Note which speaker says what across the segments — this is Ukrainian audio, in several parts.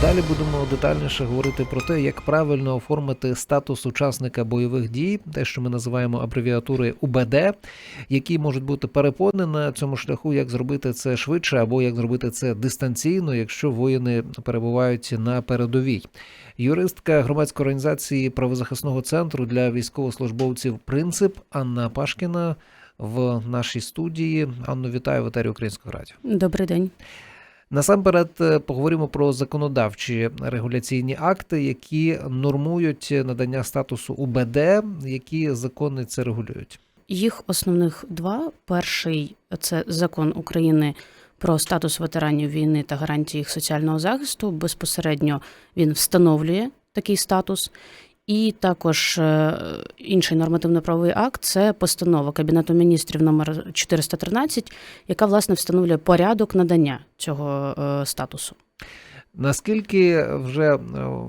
Speaker 1: Далі будемо детальніше говорити про те, як правильно оформити статус учасника бойових дій, те, що ми називаємо абревіатури УБД, які можуть бути перепони на цьому шляху, як зробити це швидше або як зробити це дистанційно, якщо воїни перебувають на передовій. Юристка громадської організації правозахисного центру для військовослужбовців Принцип Анна Пашкіна в нашій студії. Анну, вітаю в етері Українського радіо.
Speaker 2: Добрий день.
Speaker 1: Насамперед е, поговоримо про законодавчі регуляційні акти, які нормують надання статусу УБД, які закони це регулюють.
Speaker 2: Їх основних два: перший це закон України про статус ветеранів війни та гарантії їх соціального захисту. Безпосередньо він встановлює такий статус. І також е, інший нормативно-правовий акт це постанова Кабінету міністрів номер 413, яка власне встановлює порядок надання цього е, статусу.
Speaker 1: Наскільки вже е,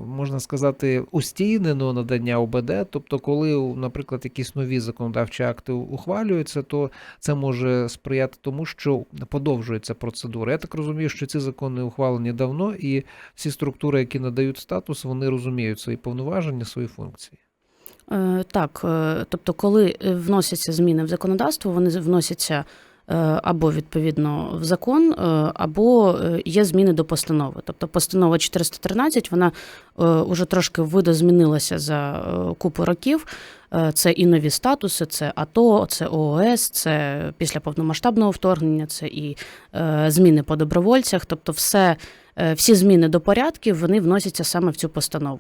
Speaker 1: можна сказати устійнено надання ОБД, тобто, коли, наприклад, якісь нові законодавчі акти ухвалюються, то це може сприяти тому, що подовжується процедура. Я так розумію, що ці закони ухвалені давно, і всі структури, які надають статус, вони розуміють свої повноваження, свої функції.
Speaker 2: Е, Так, е, тобто, коли вносяться зміни в законодавство, вони вносяться або відповідно в закон, е, або е, є зміни до постанови. Тобто постанова 413, вона е, уже трошки видозмінилася за е, купу років. Е, Це і нові статуси, це АТО, це ООС, це після повномасштабного вторгнення, це і е, зміни по добровольцях. Тобто, все, е, всі зміни до порядків вони вносяться саме в цю постанову.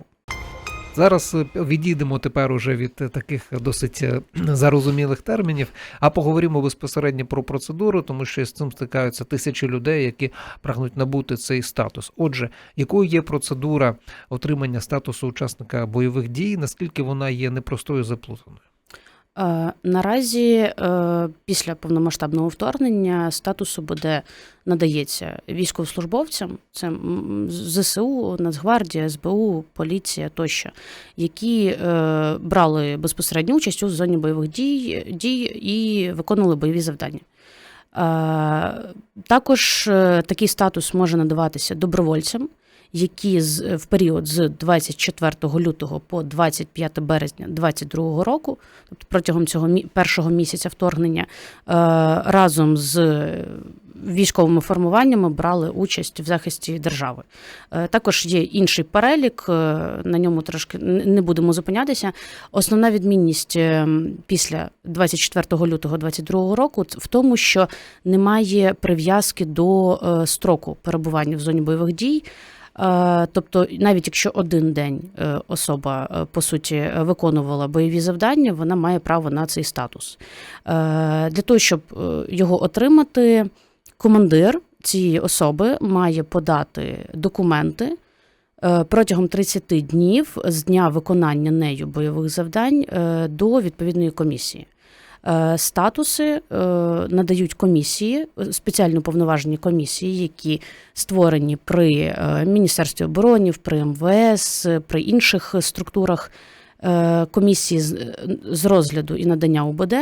Speaker 1: Зараз е, відійдемо тепер уже від е, таких досить е, зарозумілих термінів, а поговоримо безпосередньо про процедуру, тому що з цим стикаються тисячі людей, які прагнуть набути цей статус. Отже, якою є процедура отримання статусу учасника бойових дій, наскільки вона є непростою заплутаною?
Speaker 2: Е, Наразі е, після повномасштабного вторгнення статусу буде надається військовослужбовцям, це ЗСУ, Нацгвардія, СБУ, поліція тощо, які е, брали безпосередню участь у зоні бойових дій, дій і виконували бойові завдання. Також такий статус може надаватися добровольцям, які з в період з 24 лютого по 25 березня 2022 року, тобто протягом цього першого місяця вторгнення, е, разом з військовими формуваннями брали участь в захисті держави. Е, Також є інший перелік, е, на ньому трошки не будемо зупинятися. Основна відмінність після 24 лютого 2022 року в тому, що немає прив'язки до строку перебування в зоні бойових дій. Е, Тобто, навіть якщо один день е, особа е, по суті виконувала бойові завдання, вона має право на цей статус. Для того, щоб його отримати, командир цієї особи має подати документи протягом 30 днів з дня виконання нею бойових завдань до відповідної комісії. Е, Статуси е, надають комісії, е, спеціально повноважені комісії, які створені при Міністерстві оборони, при МВС, при інших структурах комісії з розгляду і надання УБД.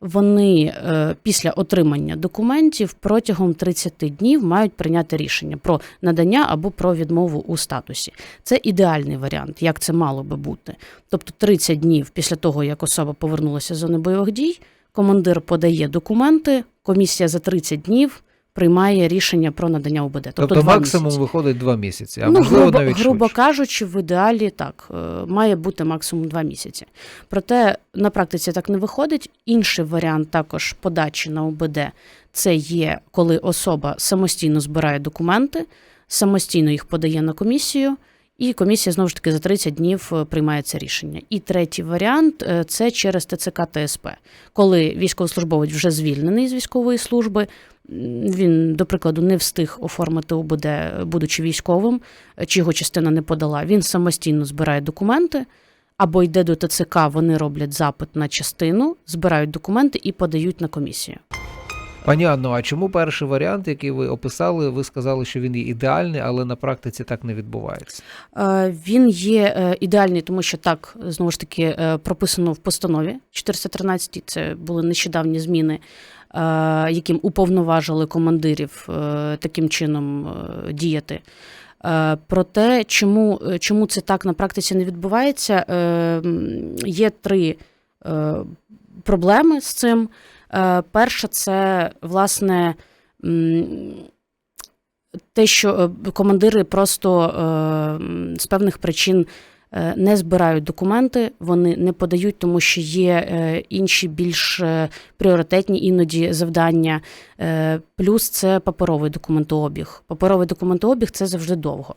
Speaker 2: Вони е, після отримання документів протягом 30 днів мають прийняти рішення про надання або про відмову у статусі. Це ідеальний варіант, як це мало би бути. Тобто 30 днів після того, як особа повернулася з зони бойових дій, командир подає документи, комісія за 30 днів приймає рішення про надання УБД. Тобто,
Speaker 1: Тобто,
Speaker 2: два
Speaker 1: максимум
Speaker 2: місяці.
Speaker 1: виходить два місяці, а
Speaker 2: ну,
Speaker 1: можливо
Speaker 2: грубо,
Speaker 1: навіть
Speaker 2: грубо
Speaker 1: швидше.
Speaker 2: кажучи, в ідеалі так е, має бути максимум два місяці. Проте на практиці так не виходить. Інший варіант також подачі на УБД це є, коли особа самостійно збирає документи, самостійно їх подає на комісію. І комісія знову ж таки за 30 днів е, приймає це рішення. І третій варіант е, це через ТЦК ТСП, коли військовослужбовець вже звільнений з військової служби. Він, до прикладу, не встиг оформити УБД, будучи військовим, е, чи його частина не подала. Він самостійно збирає документи, або йде до ТЦК, вони роблять запит на частину, збирають документи і подають на комісію.
Speaker 1: Пані Анно, а чому перший варіант, який ви описали, ви сказали, що він є ідеальний, але на практиці так не відбувається?
Speaker 2: Е, Він є е, ідеальний, тому що так знову ж таки е, прописано в постанові 413, Це були нещодавні зміни, яким уповноважили командирів таким чином діяти. Про те, чому, чому це так на практиці не відбувається, є три проблеми з цим. Е, Перша це власне те, що е, командири просто е, з певних причин не збирають документи, вони не подають, тому що є інші більш пріоритетні іноді завдання. Плюс це паперовий документообіг. Паперовий документообіг це завжди довго.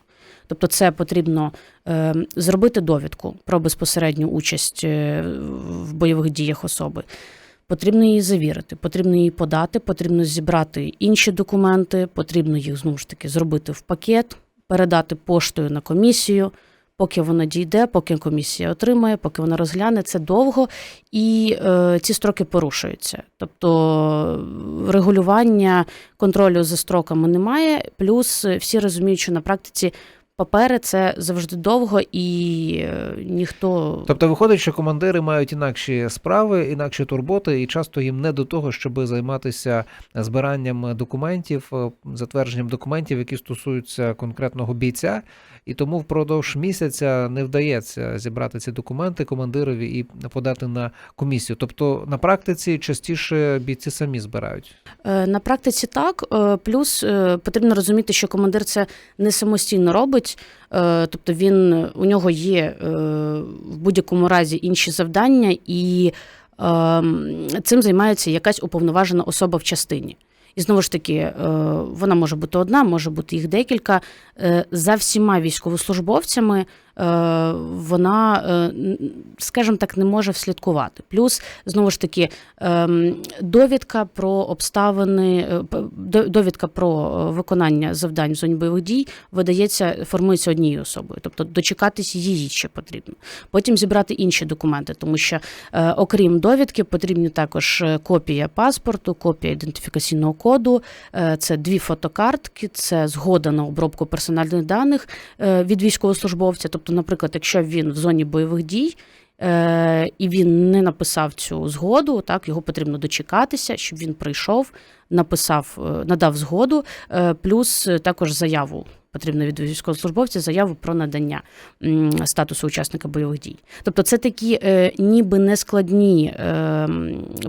Speaker 2: Тобто, це потрібно е, зробити довідку про безпосередню участь в бойових діях особи. Потрібно її завірити, потрібно її подати, потрібно зібрати інші документи, потрібно їх знову ж таки зробити в пакет, передати поштою на комісію. Поки вона дійде, поки комісія отримає, поки вона розгляне, це довго, і е, ці строки порушуються. Тобто регулювання контролю за строками немає. Плюс всі розуміють, що на практиці папери це завжди довго, і е, ніхто
Speaker 1: Тобто виходить, що командири мають інакші справи, інакші турботи, і часто їм не до того, щоб займатися збиранням документів, е, затвердженням документів, які стосуються конкретного бійця. І тому впродовж місяця не вдається зібрати ці документи командирові і подати на комісію. Тобто на практиці частіше бійці самі збирають.
Speaker 2: Е, На практиці так. Е, Плюс е, потрібно розуміти, що командир це не самостійно робить. Тобто він у нього є в будь-якому разі інші завдання, і ем, цим займається якась уповноважена особа в частині. І знову ж таки, е, вона може бути одна, може бути їх декілька. Е, За всіма військовослужбовцями вона, е, скажімо так, не може вслідкувати. Плюс, знову ж таки, ем, довідка про обставини, е, довідка про е, виконання завдань в бойових дій видається, формується однією особою. Тобто дочекатись її ще потрібно. Потім зібрати інші документи, тому що, е, окрім довідки, потрібні також е, копія паспорту, копія ідентифікаційного коду, е, це дві фотокартки, це згода на обробку персональних даних е, від військовослужбовця. Тобто, наприклад, якщо він в зоні бойових дій. е, І він не написав цю згоду, так його потрібно дочекатися, щоб він прийшов, написав, е, надав згоду, е, плюс е, також заяву потрібно від військовослужбовця заяву про надання статусу учасника бойових дій. Тобто, це такі е, ніби нескладні е,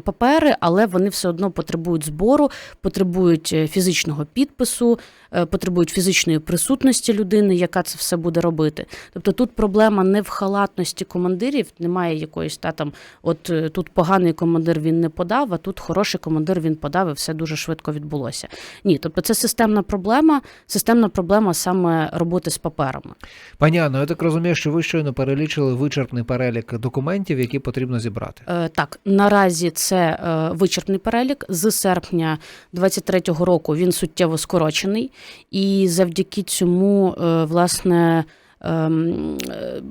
Speaker 2: папери, але вони все одно потребують збору, потребують е, фізичного підпису, е, потребують фізичної присутності людини, яка це все буде робити. Тобто тут проблема не в халатності командирів, немає якоїсь та там, от тут поганий командир він не подав, а тут хороший командир він подав, і все дуже швидко відбулося. Ні, тобто це системна проблема, системна проблема саме роботи з паперами.
Speaker 1: Пані Анно, я так розумію, що ви щойно перелічили вичерпний перелік документів, які потрібно зібрати.
Speaker 2: Е, Так, наразі це е, вичерпний перелік. З серпня 23-го року він суттєво скорочений, і завдяки цьому, е, власне. Ем,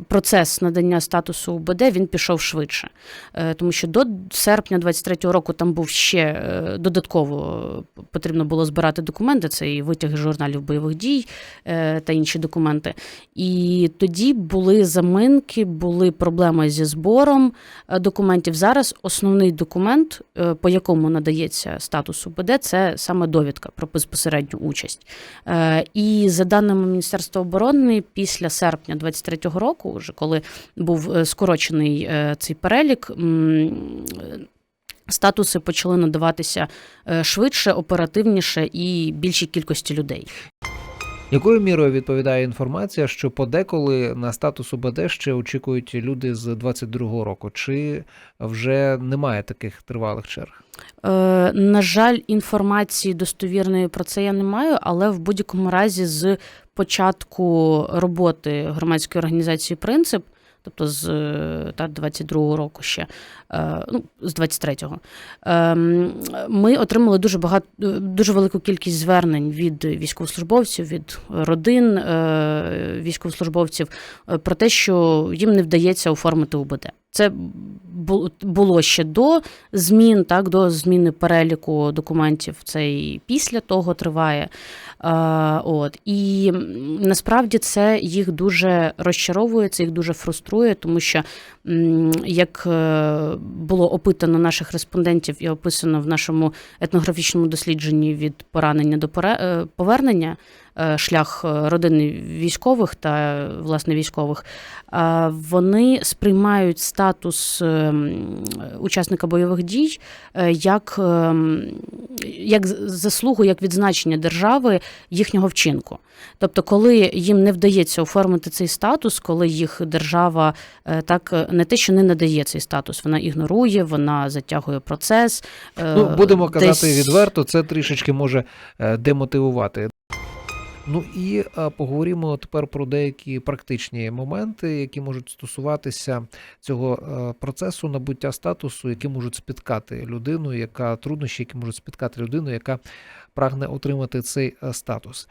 Speaker 2: Процес надання статусу УБД він пішов швидше, Е, тому що до серпня 23-го року там був ще е, додатково потрібно було збирати документи. Це і витяги журналів бойових дій е, та інші документи. І тоді були заминки, були проблеми зі збором документів. Зараз основний документ, по якому надається статус УБД, це саме довідка про безпосередню участь. І за даними Міністерства оборони, після серпня 23-го року, вже коли був е, скорочений е, цей перелік. Статуси почали надаватися е, швидше, оперативніше і більшій кількості людей.
Speaker 1: Якою мірою відповідає інформація, що подеколи на статус УБД ще очікують люди з 22-го року? Чи вже немає таких тривалих черг?
Speaker 2: Е, на жаль, інформації достовірної про це я не маю, але в будь-якому разі з початку роботи громадської організації Принцип. Тобто з та 22-го року ще, е, ну, з 23-го, ем, ми отримали дуже багато дуже велику кількість звернень від військовослужбовців, від родин е, військовослужбовців е, про те, що їм не вдається оформити УБД. Це було ще до змін, так, до зміни переліку документів. Це і після того триває. А, от. І насправді це їх дуже розчаровує, це їх дуже фруструє, тому що, як е, було опитано наших респондентів і описано в нашому етнографічному дослідженні від поранення до е, повернення, шлях е, родини військових та власне військових, е, вони сприймають статус ем, учасника бойових дій е, як, ем, як заслугу, як відзначення держави їхнього вчинку. Тобто, коли їм не вдається оформити цей статус, коли їх держава е, так е, не те, що не надає цей статус, вона ігнорує, вона затягує процес. е,
Speaker 1: Ну, будемо казати
Speaker 2: десь-
Speaker 1: відверто, це трішечки може е, демотивувати. Ну і е, поговоримо тепер про деякі практичні моменти, які можуть стосуватися цього е, процесу набуття статусу, які можуть спіткати людину, яка труднощі, які можуть спіткати людину, яка прагне отримати цей е, статус.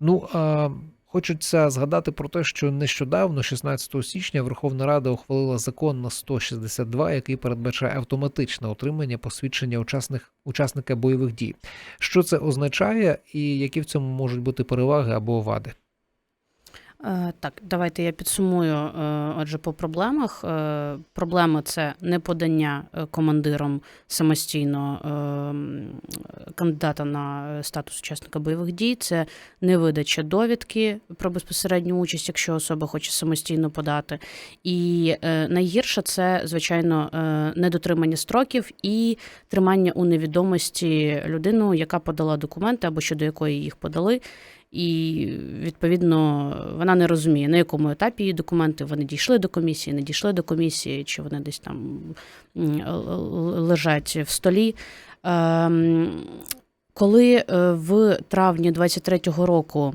Speaker 1: Ну хочеться згадати про те, що нещодавно, 16 січня, Верховна Рада ухвалила закон на 162, який передбачає автоматичне отримання посвідчення учасник, учасника бойових дій. Що це означає, і які в цьому можуть бути переваги або вади?
Speaker 2: Е, Так, давайте я підсумую. е, Отже, по проблемах. Е, Проблема це неподання е, командиром самостійно кандидата на статус учасника бойових дій. Це невидача довідки про безпосередню участь, якщо особа хоче самостійно подати. І найгірше це, звичайно, недотримання строків і тримання у невідомості людину, яка подала документи або щодо якої їх подали. І відповідно вона не розуміє, на якому етапі її документи вони дійшли до комісії, не дійшли до комісії, чи вони десь там лежать в столі. Ем, Коли е, в травні 23-го року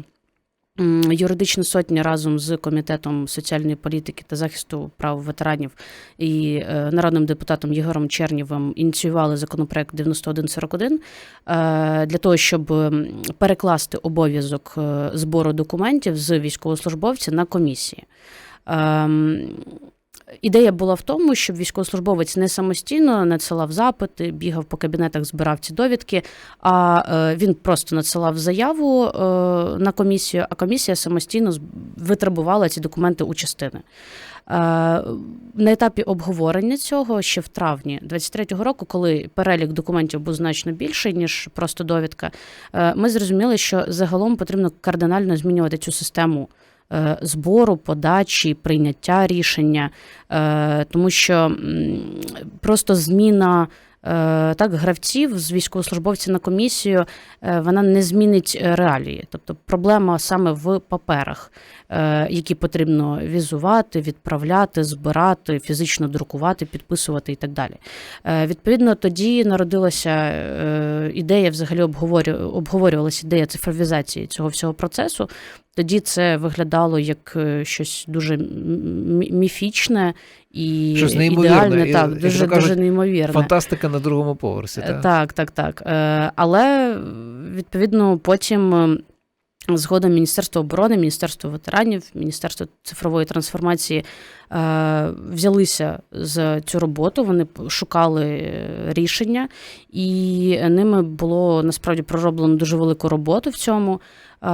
Speaker 2: юридична сотня разом з комітетом соціальної політики та захисту прав ветеранів і е, народним депутатом Єгором Чернєвим ініціювали законопроект 9141 е, для того, щоб перекласти обов'язок е, збору документів з військовослужбовця на комісії. Ідея була в тому, щоб військовослужбовець не самостійно надсилав запити, бігав по кабінетах, збирав ці довідки, а е, він просто надсилав заяву е, на комісію, а комісія самостійно витребувала ці документи у частини. Е, На етапі обговорення цього ще в травні 23-го року, коли перелік документів був значно більший, ніж просто довідка, ми зрозуміли, що загалом потрібно кардинально змінювати цю систему збору, подачі, прийняття рішення, е, тому що просто зміна. е, Так, гравців з військовослужбовців на комісію е, вона не змінить е, реалії. Тобто проблема саме в паперах, е, які потрібно візувати, відправляти, збирати, фізично друкувати, підписувати і так далі. Е, Відповідно, тоді народилася е, ідея, взагалі обговорювалася ідея цифровізації цього всього процесу. Тоді це виглядало як е, щось дуже міфічне і
Speaker 1: Щось неймовірне,
Speaker 2: ідеальне,
Speaker 1: і,
Speaker 2: так, дуже,
Speaker 1: кажуть,
Speaker 2: дуже неймовірне.
Speaker 1: Фантастика на другому поверсі.
Speaker 2: Е,
Speaker 1: Так?
Speaker 2: Так, так, так. Е, Але відповідно потім. е, Згодом Міністерство оборони, Міністерство ветеранів, Міністерство цифрової трансформації взялися за цю роботу. Вони шукали е, рішення, і ними було насправді пророблено дуже велику роботу в цьому. Е,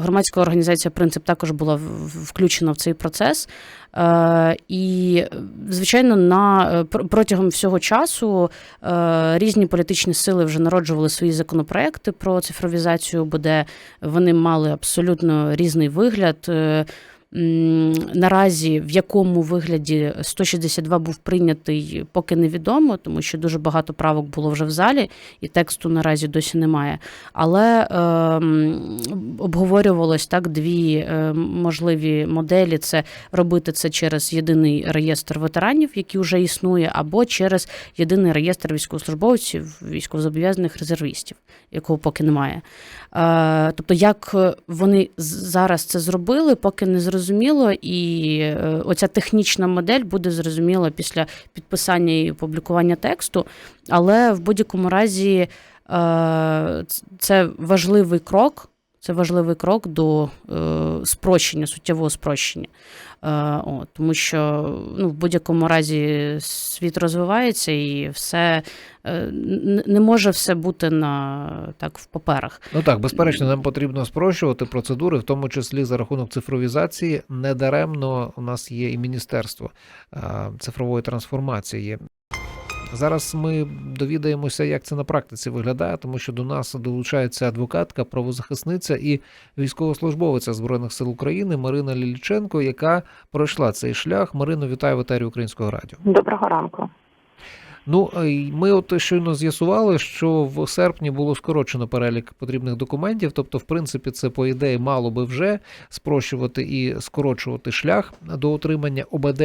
Speaker 2: Громадська організація Принцип також була включена в цей процес. Е, І, звичайно, на е, протягом всього часу е, різні політичні сили вже народжували свої законопроекти про цифровізацію, бо де вони мали абсолютно різний вигляд. Наразі в якому вигляді 162 був прийнятий, поки невідомо, тому що дуже багато правок було вже в залі, і тексту наразі досі немає. Але е, обговорювалось так дві е, можливі моделі: це робити це через єдиний реєстр ветеранів, який вже існує, або через єдиний реєстр військовослужбовців, військовозобов'язаних резервістів, якого поки немає. Е, Тобто, як вони зараз це зробили, поки не зрозуміло, і е, оця технічна модель буде зрозуміла після підписання і опублікування тексту. Але в будь-якому разі е, це важливий крок. Це важливий крок до е, спрощення, суттєвого спрощення. Е, о, тому що ну, в будь-якому разі світ розвивається і все е, не може все бути на так в паперах.
Speaker 1: Ну так, безперечно, нам потрібно спрощувати процедури, в тому числі за рахунок цифровізації. Недаремно у нас є і міністерство цифрової трансформації. Зараз ми довідаємося, як це на практиці виглядає, тому що до нас долучається адвокатка, правозахисниця і військовослужбовиця збройних сил України Марина Ліліченко, яка пройшла цей шлях. Марино, вітаю в етері Українського радіо.
Speaker 3: Доброго ранку.
Speaker 1: Ну е, ми от щойно з'ясували, що в серпні було скорочено перелік потрібних документів. Тобто, в принципі, це по ідеї мало би вже спрощувати і скорочувати шлях до отримання ОБД.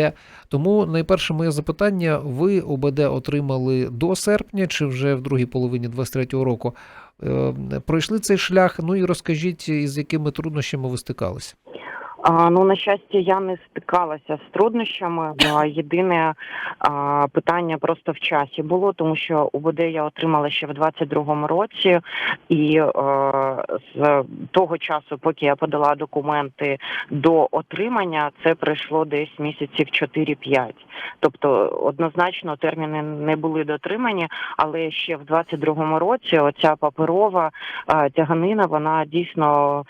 Speaker 1: Тому найперше моє запитання: ви ОБД отримали до серпня чи вже в другій половині 23-го року? Е, Пройшли цей шлях. Ну і розкажіть, із якими труднощами ви стикалися.
Speaker 3: Ну на щастя, я не стикалася з труднощами. Єдине питання просто в часі було, тому що УБД я отримала ще в 22-му році, і е, з того часу, поки я подала документи до отримання, це пройшло десь місяців 4-5. Тобто однозначно терміни не були дотримані, але ще в 22-му році оця паперова е, тяганина вона дійсно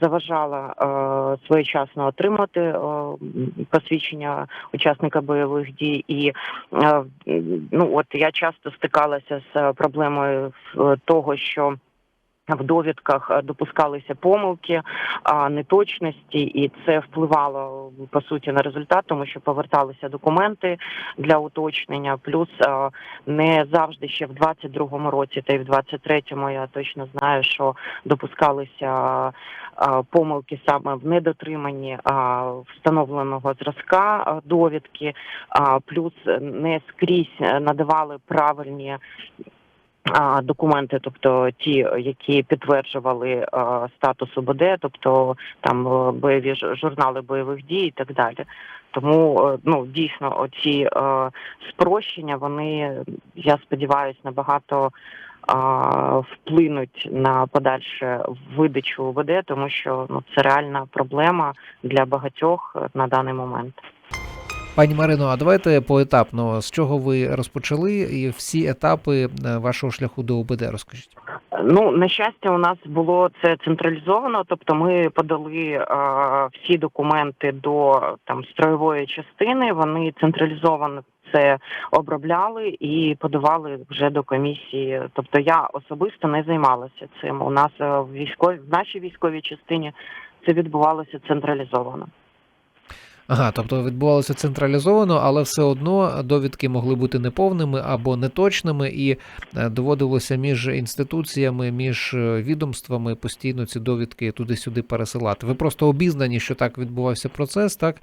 Speaker 3: заважала е, своєчасно отримати е, посвідчення учасника бойових дій. І е, ну от я часто стикалася з проблемою е, того, що в довідках е, допускалися помилки, неточності, і це впливало по суті на результат, тому що поверталися документи для уточнення. Плюс е, не завжди ще в 22-му році, та й в 23-му я точно знаю, що допускалися е, помилки саме в недотриманні е, встановленого зразка е, довідки, плюс не скрізь е, надавали правильні документи, тобто ті, які підтверджували статус ОБД, тобто там е, бойові журнали бойових дій і так далі. Тому е, ну дійсно оці е, спрощення, вони я сподіваюся, набагато вплинуть на подальше видачу ОБД, тому що ну це реальна проблема для багатьох на даний момент.
Speaker 1: Пані Марино, а давайте поетапно, з чого ви розпочали, і всі етапи е, вашого шляху до ОБД розкажіть.
Speaker 3: Ну на щастя, у нас було це централізовано. Тобто, ми подали е, всі документи до там строєвої частини. Вони централізовано це обробляли і подавали вже до комісії. Тобто, я особисто не займалася цим. У нас е, в військовій в нашій військовій частині це відбувалося централізовано.
Speaker 1: Ага, тобто відбувалося централізовано, але все одно довідки могли бути неповними або неточними, і е, доводилося між інституціями, між е, відомствами постійно ці довідки туди-сюди пересилати. Ви просто обізнані, що так відбувався процес, так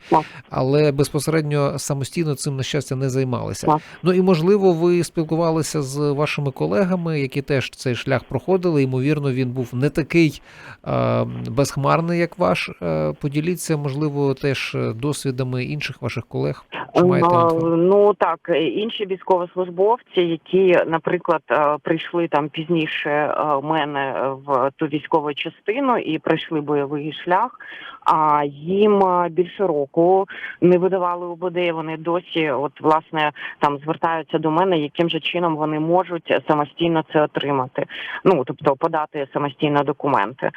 Speaker 1: але безпосередньо самостійно цим на щастя не займалися. Ну і можливо, ви спілкувалися з вашими колегами, які теж цей шлях проходили. Ймовірно, він був не такий е, безхмарний, як ваш. Поділіться, можливо, теж е, досвідами інших ваших колег. Чи маєте
Speaker 3: Ну. Ну так, інші військовослужбовці, які, наприклад, е, прийшли там пізніше е, мене в ту військову частину і пройшли бойовий шлях. А їм е, більше року не видавали УБД. Вони досі, от власне, там звертаються до мене, яким же чином вони можуть самостійно це отримати. Ну тобто подати самостійно документи.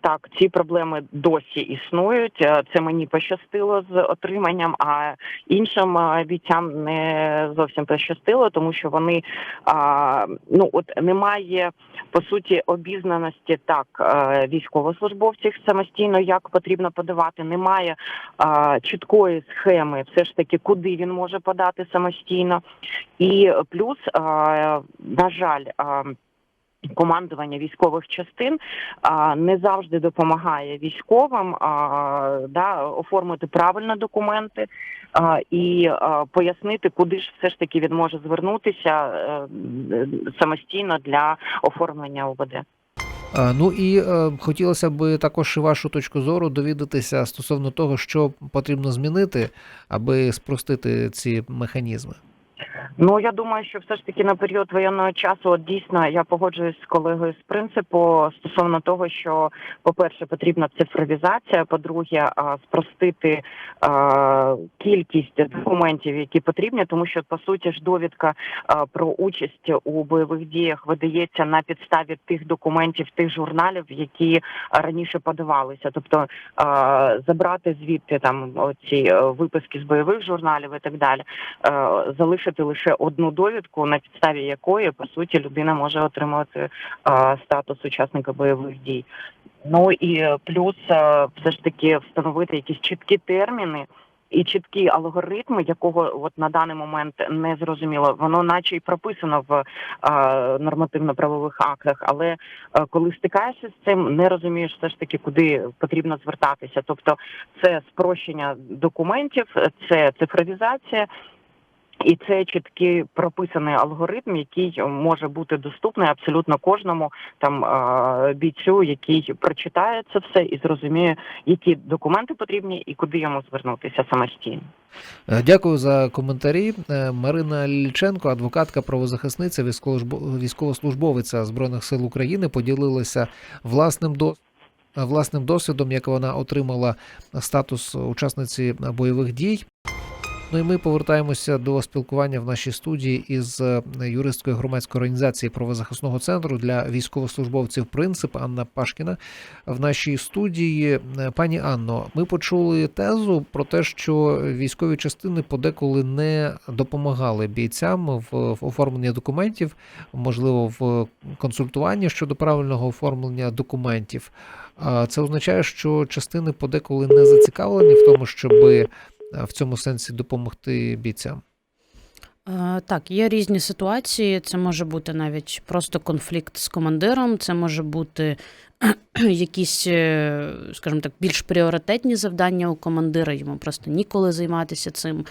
Speaker 3: Так, ці проблеми досі існують. Е, Це мені пощастило з отриманням, а іншим е, бійцям не зовсім пощастило, тому що вони а, ну от немає по суті обізнаності так е, військовослужбовців самостійно, як потрібно подавати. Немає а, чіткої схеми, все ж таки, куди він може подати самостійно, і плюс, а, на жаль. А, Командування військових частин а, не завжди допомагає військовим а, да, оформити правильно документи а, і а, пояснити, куди ж все ж таки він може звернутися е, е, самостійно для оформлення ОВД.
Speaker 1: Ну і е, хотілося б також вашу точку зору довідатися стосовно того, що потрібно змінити, аби спростити ці механізми.
Speaker 3: Ну я думаю, що все ж таки на період воєнного часу от дійсно я погоджуюсь з колегою з принципу стосовно того, що по-перше, потрібна цифровізація, по-друге, спростити а, кількість документів, які потрібні, тому що по суті ж довідка а, про участь у бойових діях видається на підставі тих документів, тих журналів, які раніше подавалися. Тобто а, забрати звідти там оці е, виписки з бойових журналів і так далі, е, залишити виписати лише одну довідку, на підставі якої по суті людина може отримати е, статус учасника бойових дій. Ну і плюс все ж таки встановити якісь чіткі терміни. І чіткі алгоритми, якого от на даний момент не зрозуміло, воно наче й прописано в нормативно-правових актах, але коли стикаєшся з цим, не розумієш все ж таки, куди потрібно звертатися. Тобто, це спрощення документів, це цифровізація. І це чіткий прописаний алгоритм, який може бути доступний абсолютно кожному там бійцю, який прочитає це все і зрозуміє, які документи потрібні і куди йому звернутися самостійно.
Speaker 1: Е, Дякую за коментарі. Е, Марина Лільченко, адвокатка, правозахисниця, військовослужбо- військовослужбовиця Збройних сил України, поділилася власним до. Власним досвідом, як вона отримала статус учасниці бойових дій. Ну і ми повертаємося до спілкування в нашій студії із е, юристкою громадської організації правозахисного центру для військовослужбовців Принцип Анна Пашкіна. В нашій студії Е, пані Анно, ми почули тезу про те, що військові частини подеколи не допомагали бійцям в, оформленні документів, можливо, в консультуванні щодо правильного оформлення документів. Це означає, що частини подеколи не зацікавлені в тому, щоби в цьому сенсі допомогти бійцям.
Speaker 2: Е, Так, є різні ситуації. Це може бути навіть просто конфлікт з командиром, це може бути якісь, е, скажімо так, більш пріоритетні завдання у командира, йому просто ніколи займатися цим.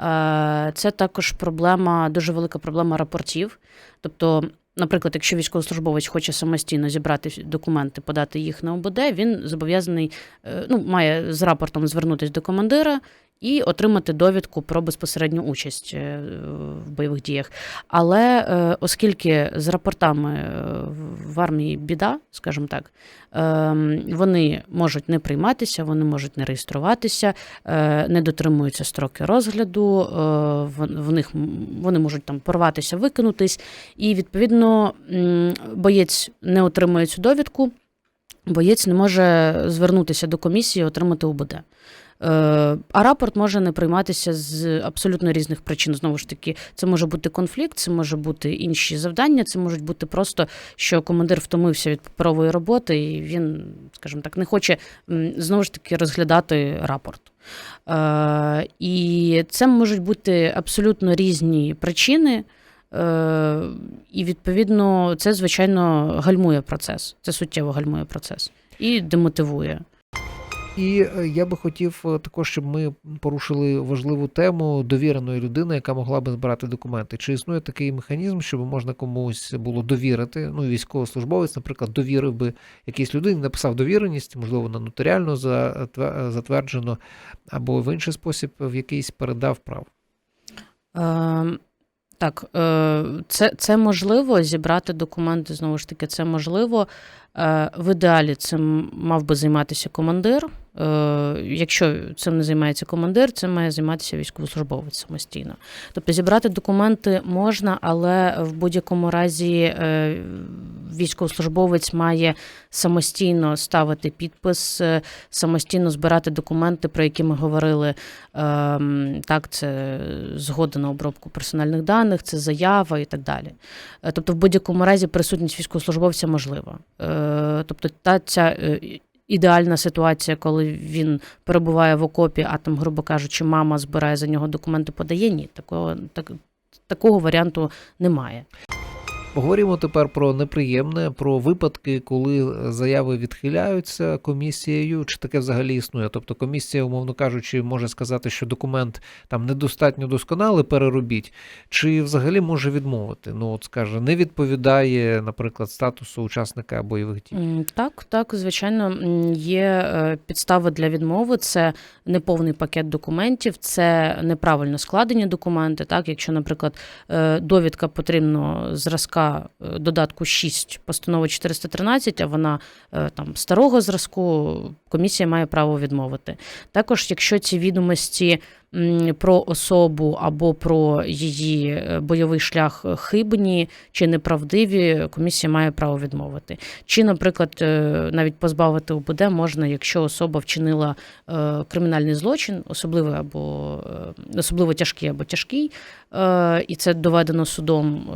Speaker 2: Е, Це також проблема, дуже велика проблема рапортів. Тобто, наприклад, якщо військовослужбовець хоче самостійно зібрати документи, подати їх на ОБД, він зобов'язаний, ну, має з рапортом звернутися до командира і отримати довідку про безпосередню участь е, в бойових діях. Але е, оскільки з рапортами е, в армії біда, скажімо так, е, вони можуть не прийматися, вони можуть не реєструватися, не дотримуються строки розгляду, в них вони можуть там порватися, викинутись, і відповідно боєць не отримує цю довідку. Боєць не може звернутися до комісії і отримати УБД. Е, А рапорт може не прийматися з абсолютно різних причин. Знову ж таки, це може бути конфлікт, це може бути інші завдання, це можуть бути просто, що командир втомився від паперової роботи, і він, скажімо так, не хоче знову ж таки розглядати рапорт. Е, І це можуть бути абсолютно різні причини. Е, І відповідно це, звичайно, гальмує процес. Це суттєво гальмує процес і демотивує.
Speaker 1: І е, я би хотів е, також, щоб ми порушили важливу тему довіреної людини, яка могла би збирати документи. Чи існує такий механізм, щоб можна комусь було довірити? Ну, військовослужбовець, наприклад, довірив би якійсь людині, написав довіреність, можливо, на нотаріально затвер- затверджено, або в інший спосіб в якийсь передав право.
Speaker 2: Е, Так, е, це, це можливо зібрати документи. Знову ж таки, це можливо. Е, В ідеалі цим мав би займатися командир. Е, Якщо цим не займається командир, цим має займатися військовослужбовець самостійно. Тобто зібрати документи можна, але в будь-якому разі е, військовослужбовець має самостійно ставити підпис, самостійно збирати документи, про які ми говорили. Так, це згода на обробку персональних даних, це заява і так далі. Тобто, в будь-якому разі присутність військовослужбовця можлива. Тобто, та ця е, ідеальна ситуація, коли він перебуває в окопі, а там, грубо кажучи, мама збирає за нього документи, подає. Ні, такого, так, такого варіанту немає.
Speaker 1: Поговоримо тепер про неприємне, про випадки, коли заяви відхиляються комісією, чи таке взагалі існує. Тобто комісія, умовно кажучи, може сказати, що документ там недостатньо досконалий, переробіть, чи взагалі може відмовити. Ну, от скаже, не відповідає, наприклад, статусу учасника бойових дій.
Speaker 2: Так, так, звичайно, є е, підстави для відмови. Це неповний пакет документів, це неправильно складені документи. Так, якщо, наприклад, е, довідка потрібно зразка е, додатку 6 постанови 413, а вона е, там старого зразку, комісія має право відмовити. Також, якщо ці відомості про особу або про її е, бойовий шлях хибні чи неправдиві, комісія має право відмовити. Чи, наприклад, е, навіть позбавити УБД можна, якщо особа вчинила е, кримінальний злочин, особливо або особливо тяжкий або тяжкий, і це доведено судом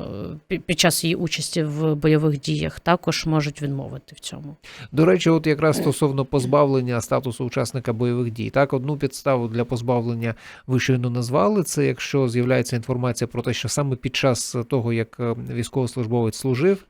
Speaker 2: під час її участі в бойових діях, також можуть відмовити в цьому.
Speaker 1: До речі, от якраз стосовно позбавлення статусу учасника бойових дій, так одну підставу для позбавлення ви щойно назвали. Це якщо з'являється інформація про те, що саме під час того, як е, військовослужбовець служив,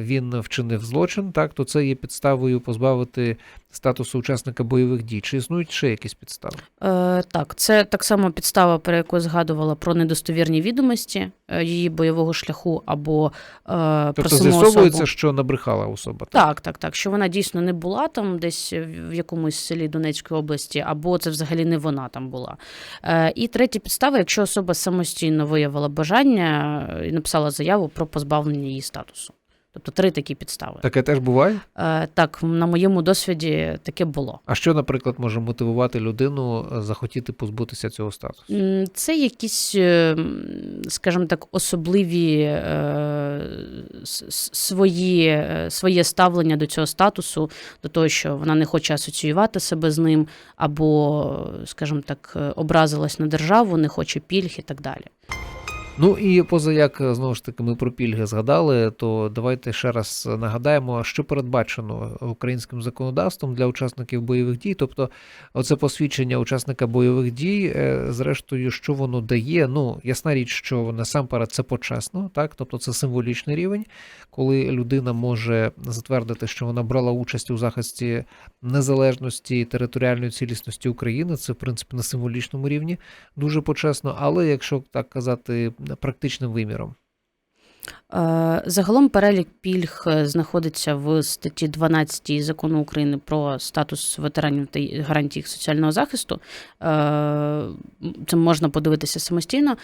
Speaker 1: він вчинив злочин, так то це є підставою позбавити статусу учасника бойових дій. Чи існують ще якісь підстави?
Speaker 2: Е, так, це так само підстава, про яку згадувала про недостовірні відомості е, її бойового шляху або е, про
Speaker 1: Тобто
Speaker 2: саму
Speaker 1: з'ясовується,
Speaker 2: особу.
Speaker 1: що набрехала особа.
Speaker 2: Так, так, так. Що вона дійсно не була там десь в якомусь селі Донецької області, або це взагалі не вона там була. Е, і третя підстава, якщо особа самостійно виявила бажання е, і написала заяву про позбавлення її статусу. Тобто три такі підстави.
Speaker 1: Таке теж буває.
Speaker 2: Е, так, на моєму досвіді таке було.
Speaker 1: А що, наприклад, може мотивувати людину е, захотіти позбутися цього статусу?
Speaker 2: Це якісь, е, скажімо так, особливі е, свої, е, своє ставлення до цього статусу, до того, що вона не хоче асоціювати себе з ним, або, скажімо так, образилась на державу, не хоче пільг і так далі.
Speaker 1: Ну і поза як е, знову ж таки ми про пільги згадали, то давайте ще раз нагадаємо, що передбачено українським законодавством для учасників бойових дій. Тобто, оце посвідчення учасника бойових дій, е, зрештою, що воно дає. Ну, ясна річ, що насамперед це почесно, так, тобто це символічний рівень, коли людина може затвердити, що вона брала участь у захисті незалежності територіальної цілісності України. Це в принципі на символічному рівні дуже почесно. Але якщо так казати практичним виміром.
Speaker 2: Е, Загалом перелік пільг е, знаходиться в статті 12 закону України про статус ветеранів та й гарантії їх соціального захисту. Е, Це можна подивитися самостійно.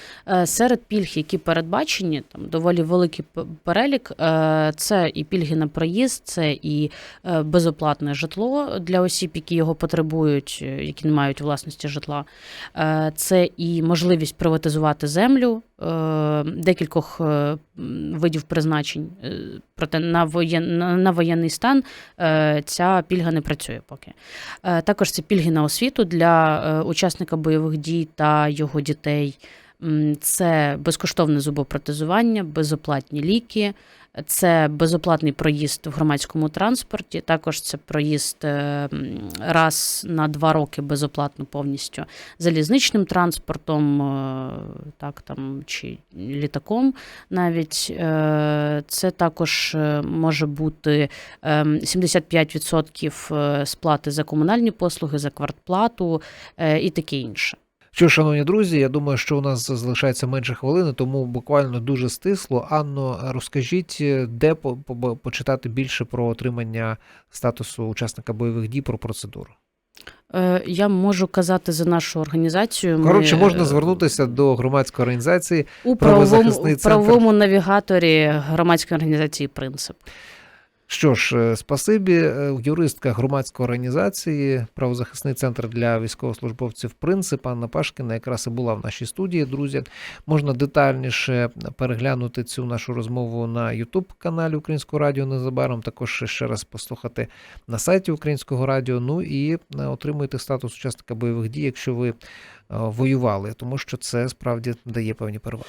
Speaker 2: Серед пільг, які передбачені, там доволі великий перелік. Це і пільги на проїзд, це і безоплатне житло для осіб, які його потребують, які не мають власності житла. Це і можливість приватизувати землю декількох видів призначень. Е, Проте на, воєн, на, воєнний стан е, ця пільга не працює поки. Е, Також це пільги на освіту для учасника бойових дій та його дітей. Це безкоштовне зубопротезування, безоплатні ліки, це безоплатний проїзд в громадському транспорті. Також це проїзд е, раз на два роки безоплатно повністю залізничним транспортом, е, так там чи літаком. Навіть Е, це також може бути ем, 75% е, сплати за комунальні послуги, за квартплату і таке інше.
Speaker 1: Що, ж, шановні друзі, я думаю, що у нас залишається менше хвилини, тому буквально дуже стисло. Анно, розкажіть, де по- по- почитати більше про отримання статусу учасника бойових дій про процедуру.
Speaker 2: Е, Я можу казати за нашу організацію. Ми,
Speaker 1: Коротше, можна
Speaker 2: е,
Speaker 1: звернутися до громадської організації.
Speaker 2: у правовому, правовому навігаторі громадської організації Принцип.
Speaker 1: Що ж, е, спасибі, е, юристка громадської організації, правозахисний центр для військовослужбовців Принцип Анна Пашкіна якраз і була в нашій студії. Друзі, можна детальніше переглянути цю нашу розмову на youtube каналі Українського радіо незабаром. Також ще раз послухати на сайті Українського радіо. Ну і е, отримуйте статус учасника бойових дій, якщо ви воювали, тому що це справді дає певні переваги.